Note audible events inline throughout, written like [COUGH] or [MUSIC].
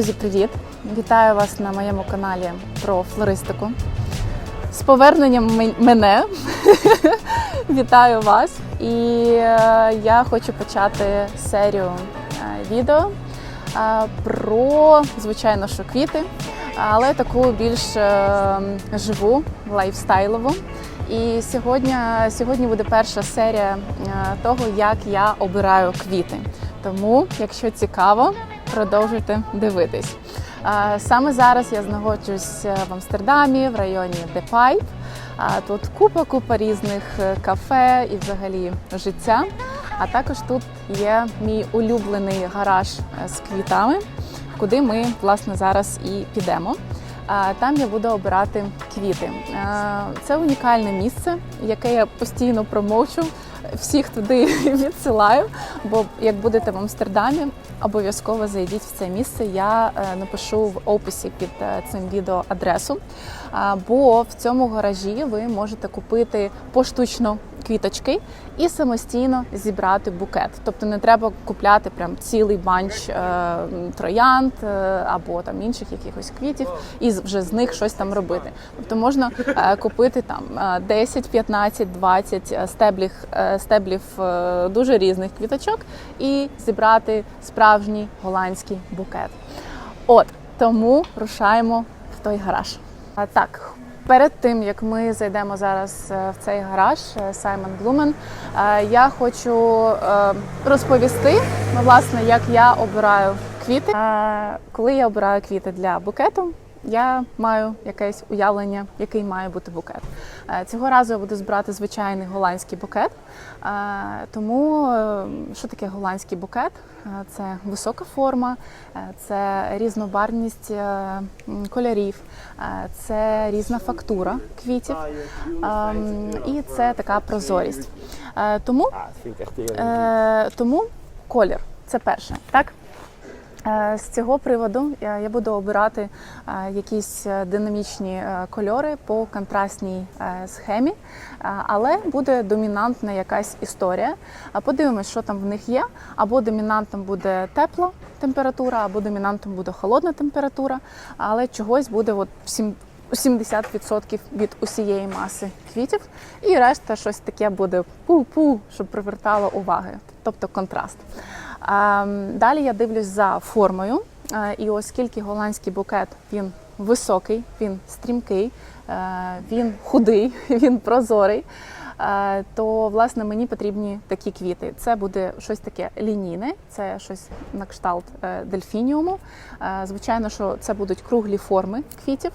Друзі, привіт! Вітаю вас на моєму каналі про флористику. З поверненням мене [LAUGHS] вітаю вас! І е, я хочу почати серію е, відео е, про, звичайно, що квіти, але таку більш живу, лайфстайлову. І сьогодні, сьогодні буде перша серія того, як я обираю квіти. Тому, якщо цікаво, продовжуйте дивитись. Саме зараз я знаходжусь е, в Амстердамі, в районі Депайп. Тут купа купа різних е, кафе і взагалі життя. А також тут є мій улюблений гараж е, з квітами, куди ми власне зараз і підемо. Там я буду обирати квіти. Це унікальне місце, яке я постійно промовчу. Всіх туди [LAUGHS] відсилаю. Бо як будете в Амстердамі, обов'язково зайдіть в це місце. Я е, напишу в описі під е, цим відео адресу. Бо в цьому гаражі ви можете купити поштучно квіточки і самостійно зібрати букет. Тобто не треба купляти прям цілий банч е, троянд е, або там інших якихось квітів і вже з них щось там робити. Тобто можна е, купити там е, 10, 15, 20 стеблів, е, стеблів е, дуже різних квіточок і зібрати справжній голландський букет. От тому рушаємо в той гараж. А, Так, перед тим як ми зайдемо зараз е, в цей гараж е, Саймон Блумен, е, я хочу розповісти ну, власне, як я обираю квіти. Коли я обираю квіти для букету. Я маю якесь уявлення, який має бути букет. Е, Цього разу я буду збирати звичайний голландський букет. Е, Тому е, що таке голландський букет? Це висока форма, це різнобарвність е, кольорів, це різна фактура квітів ем, і це така прозорість. Тому, тому колір це перше, так? Е, З цього приводу я буду обирати е, якісь е, динамічні кольори по контрастній схемі, але буде домінантна якась історія. Подивимось, що там в них є. Або домінантом буде тепла температура, або домінантом буде холодна температура, але чогось буде от всім. 70% від усієї маси квітів, і решта щось таке буде пу-пу, щоб привертало уваги, тобто контраст. Далі я дивлюсь за формою, і оскільки голландський букет він високий, він стрімкий, е, він худий, [LAUGHS] він прозорий. Е, То власне мені потрібні такі квіти. Це буде щось таке лінійне, це щось на кшталт е, дельфініуму. Е, Звичайно, що це будуть круглі форми квітів,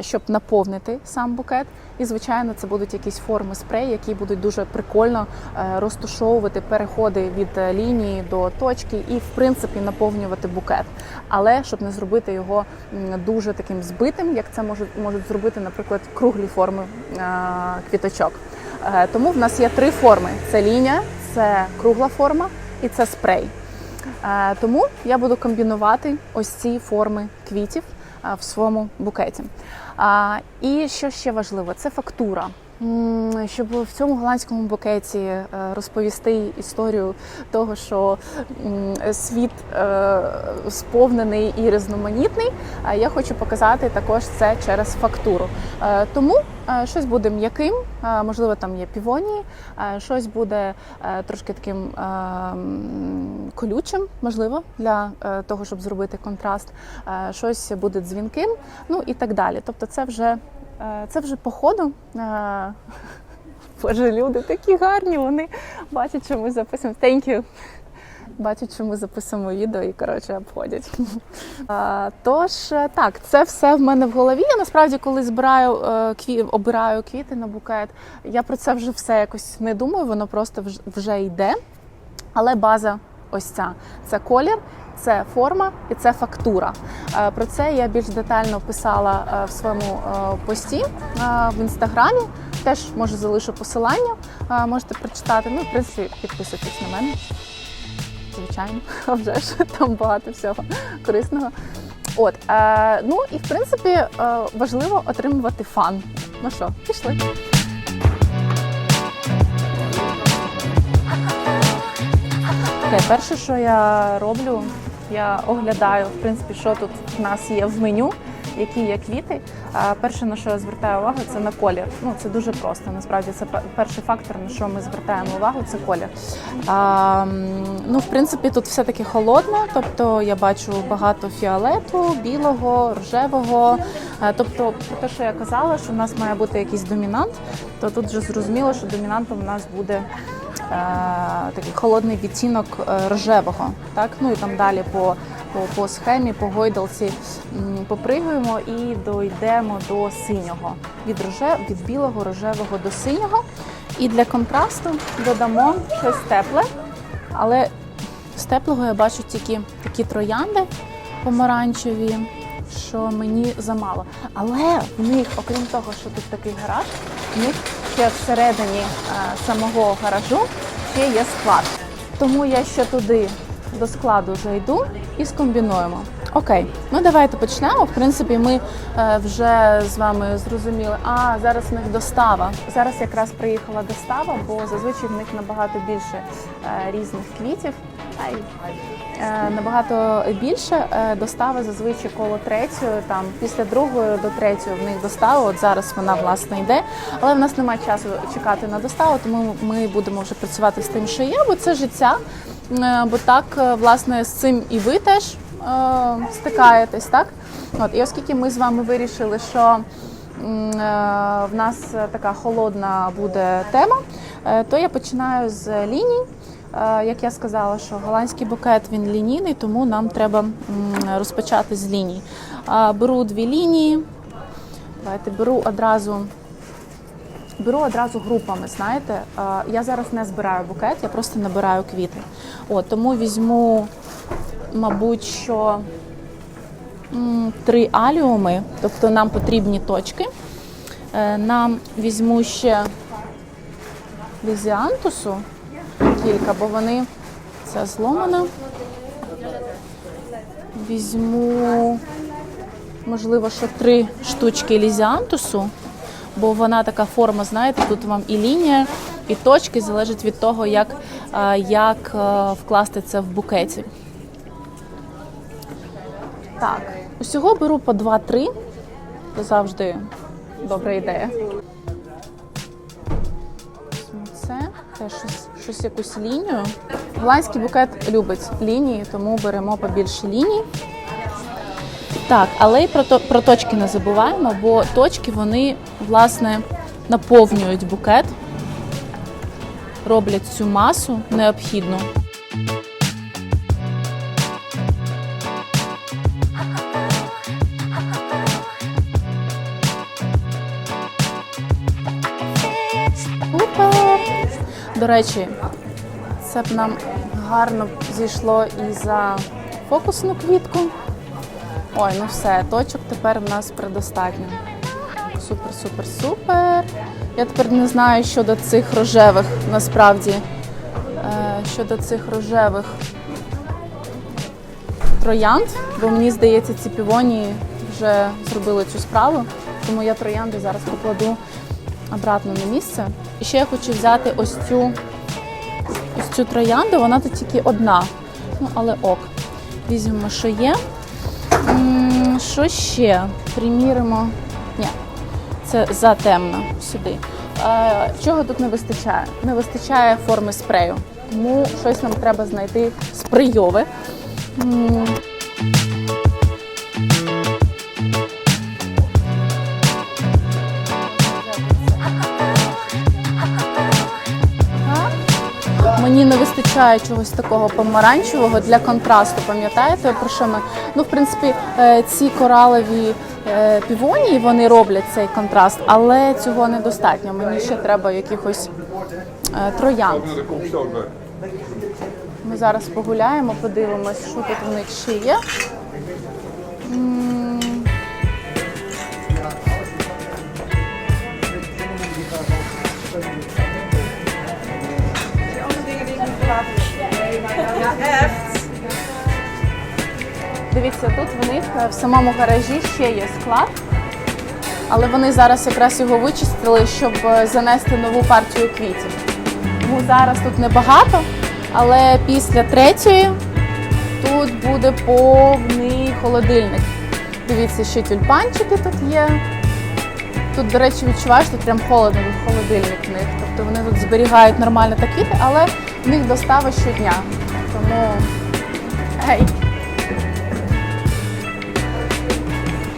щоб наповнити сам букет. І звичайно, це будуть якісь форми спрей, які будуть дуже прикольно розташовувати переходи від лінії до точки і, в принципі, наповнювати букет. Але щоб не зробити його дуже таким збитим, як це можуть можуть зробити, наприклад, круглі форми квіточок. Е, Тому в нас є три форми: це лінія, це кругла форма і це спрей. Е, Тому я буду комбінувати ось ці форми квітів е, в своєму букеті. І що ще важливо, це фактура. Щоб в цьому голландському букеті е, розповісти історію того, що світ е, сповнений і різноманітний, е, я хочу показати також це через фактуру. Тому щось буде м'яким, можливо, там є півонії, щось буде трошки таким колючим, можливо, для того, щоб зробити контраст, щось буде дзвінким, ну і так далі. Тобто, це вже це вже по ходу. Е, Боже, люди такі гарні, вони бачать, що ми записуємо. Thank you. Бачать, що ми записуємо відео і коротше обходять. Тож е, так, це все в мене в голові. Я насправді, коли збираю е, кві... обираю квіти на букет, я про це вже все якось не думаю, воно просто вже йде. Але база ось ця це колір, це форма і це фактура. Е, Про це я більш детально писала е, в своєму е, пості в інстаграмі. Теж можу залишу посилання, можете прочитати. Ну, в принципі, підписуйтесь на мене. Звичайно, [LAUGHS] вже ж там багато всього корисного. От, ну і в принципі важливо отримувати фан. Ну що, пішли. Окей, перше, що я роблю, я оглядаю, в принципі, що тут в нас є в меню, які є квіти. А перше, на що я звертаю увагу, це на колір. Ну, це дуже просто. Насправді це перший фактор, на що ми звертаємо увагу, це колір. А, ну, в принципі, тут все таки холодно, тобто я бачу багато фіолету, білого, рожевого. Тобто, про те, що я казала, що в нас має бути якийсь домінант, то тут вже зрозуміло, що домінантом в нас буде такий холодний відтінок е, рожевого. Так? Ну і там далі по, по, по схемі, по гойдалці попригуємо і дійдемо до синього. Від, роже, від білого, рожевого до синього. І для контрасту додамо щось тепле, але з теплого я бачу тільки такі троянди помаранчеві, що мені замало. Але в них, окрім того, що тут такий гараж, в них ще всередині е, самого гаражу ще є склад. Тому я ще туди до складу зайду і скомбінуємо. Окей, ну давайте почнемо. В принципі, ми е, вже з вами зрозуміли. А зараз в них достава. Зараз якраз приїхала достава, бо зазвичай в них набагато більше е, різних квітів. Е, Набагато більше Е, достава зазвичай коло третьої, там після другої до третьої в них достава. От зараз вона власне йде, але в нас немає часу чекати на доставу, тому ми будемо вже працювати з тим, що є, бо це життя. Е, Бо так, власне, з цим і ви теж стикаєтесь, так? От і оскільки ми з вами вирішили, що в нас така холодна буде тема, то я починаю з ліній. Е, Як я сказала, що голландський букет він лінійний, тому нам треба розпочати з ліній. Беру дві лінії. Давайте беру одразу. Беру одразу групами, знаєте. Е, Я зараз не збираю букет, я просто набираю квіти. От, тому візьму, мабуть, що три аліуми, тобто нам потрібні точки. Е, Нам візьму ще лізіантусу кілька, бо вони ця зломана. Візьму, можливо, ще три штучки лізіантусу, бо вона така форма, знаєте, тут вам і лінія, і точки залежить від того, як, як вкласти це в букеті. Так, усього беру по 2-3. Це завжди добра ідея. Візьму Це теж щось, щось якусь лінію. Голландський букет любить лінії, тому беремо побільше ліній. Так, але й про, то- про точки не забуваємо, бо точки вони власне наповнюють букет, роблять цю масу необхідну. До речі, це б нам гарно зійшло і за фокусну квітку. Ой, ну все, точок тепер в нас предостатньо. Супер, супер, супер. Я тепер не знаю щодо цих рожевих, насправді. Е, щодо цих рожевих троянд, бо мені здається, ці півонії вже зробили цю справу. Тому я троянди зараз покладу обратно на місце. І ще я хочу взяти ось цю, ось цю троянду, вона тут тільки одна. Ну, але ок. Візьмемо, що є. Що ще? Приміримо. Ні, це затемно сюди. Чого тут не вистачає? Не вистачає форми спрею. Тому щось нам треба знайти спрейове. Мені не вистачає чогось такого помаранчевого для контрасту. Пам'ятаєте, про що ми? Ну, в принципі, е, ці коралові е, півонії вони роблять цей контраст, але цього недостатньо. Мені ще треба якихось е, троянд. Ми зараз погуляємо, подивимось, що тут в них ще є. Е, в самому гаражі ще є склад, але вони зараз якраз його вичистили, щоб е, занести нову партію квітів. Тому зараз тут небагато, але після третьої тут буде повний холодильник. Дивіться, ще тюльпанчики тут є. Тут, до речі, відчуваєш, тут прям холодно, тут холодильник в них. Тобто вони тут зберігають нормально та квіти, але в них достава щодня. Тому гей.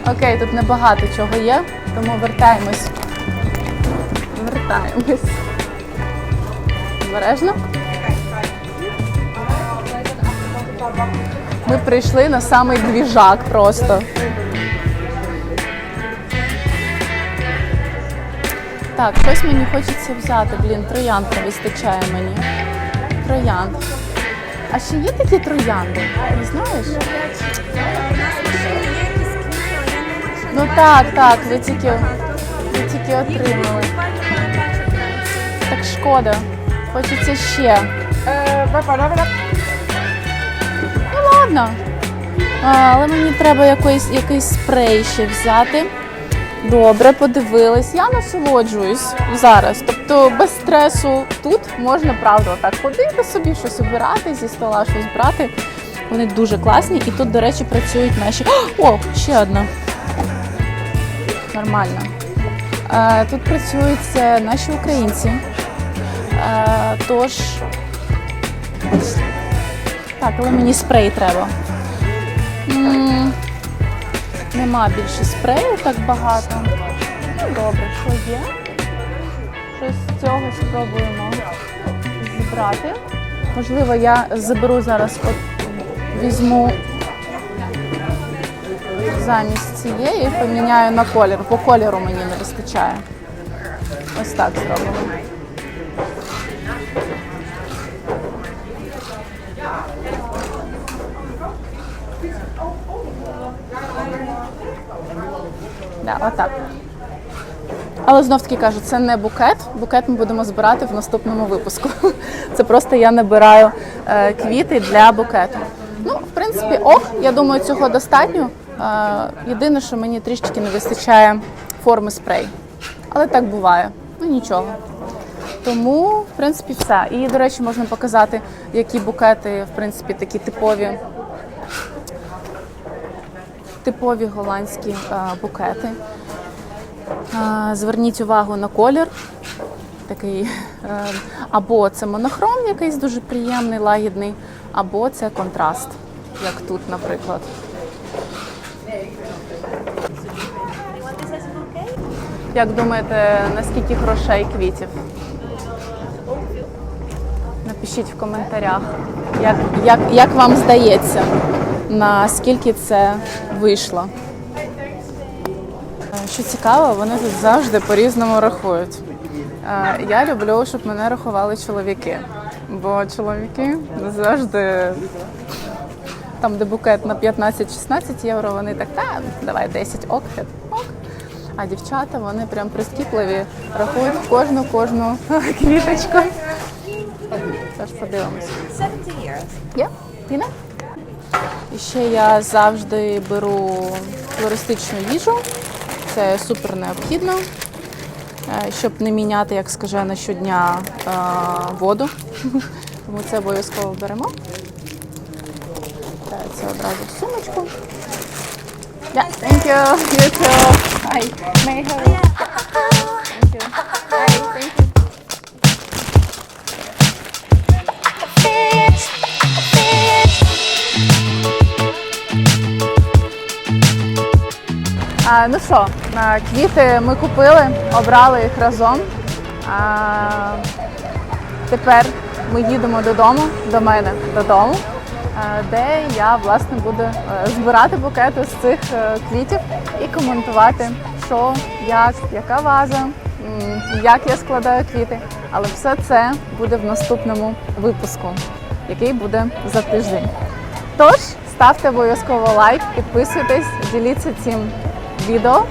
Окей, тут небагато чого є, тому вертаємось. Вертаємось. Обережно. Ми прийшли на самий двіжак просто. Так, щось мені хочеться взяти. Блін, троянд не вистачає мені. Троянд. А ще є такі троянди? Не знаєш? Ну так, так, ви тільки, ви тільки отримали. Так шкода. Хочеться ще. Ну ладно. А, але мені треба якийсь, якийсь спрей ще взяти. Добре, подивились. Я насолоджуюсь зараз. Тобто без стресу тут можна правда так ходити собі, щось обирати, зі стола щось брати. Вони дуже класні. І тут, до речі, працюють наші. О, ще одна. Нормально. Е, Тут працюють наші українці. Е, Тож. Так, але мені спрей треба. Нема більше спрею так багато. Ну, добре, що є? Щось з цього спробуємо зібрати. Можливо, я заберу зараз, от візьму замість цієї, поміняю на колір. По кольору мені не вистачає. Ось так зробимо. Да, отак. Але знов таки кажу, це не букет. Букет ми будемо збирати в наступному випуску. [LAUGHS] Це просто я набираю е, квіти для букету. Ну, в принципі, ок, я думаю, цього достатньо. Єдине, що мені трішечки не вистачає форми спрей. Але так буває. Ну нічого. Тому, в принципі, все. І, до речі, можна показати, які букети, в принципі, такі типові типові голландські букети. Зверніть увагу на колір. Такий, е, або це монохром якийсь дуже приємний, лагідний, або це контраст, як тут, наприклад. Як думаєте, наскільки грошей квітів? Напишіть в коментарях, як, як, як вам здається, наскільки це вийшло. Е, Що цікаво, вони тут завжди по-різному рахують. Е, Я люблю, щоб мене рахували чоловіки, бо чоловіки завжди там, де букет на 15-16 євро, вони так, та давай 10 ок, ок. А дівчата вони прям прискіпливі, рахують кожну кожну [LAUGHS] квіточку. Тож подивимось. Є? Тіна? І ще я завжди беру флористичну їжу. Це супер необхідно, е, щоб не міняти, як скажена, щодня е, воду. [LAUGHS] Тому це обов'язково беремо. Це одразу в сумочку. Yeah, thank you. You too. Hi. May I have? Thank you. Hi, thank you. А, ну що, квіти ми купили, обрали їх разом. А, тепер ми їдемо додому, до мене додому, де я власне буду е, збирати букети з цих е, квітів і коментувати, що, як, яка ваза, як я складаю квіти. Але все це буде в наступному випуску, який буде за тиждень. Тож ставте обов'язково лайк, підписуйтесь, діліться цим відео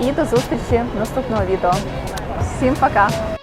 і до зустрічі наступного відео. Всім пока!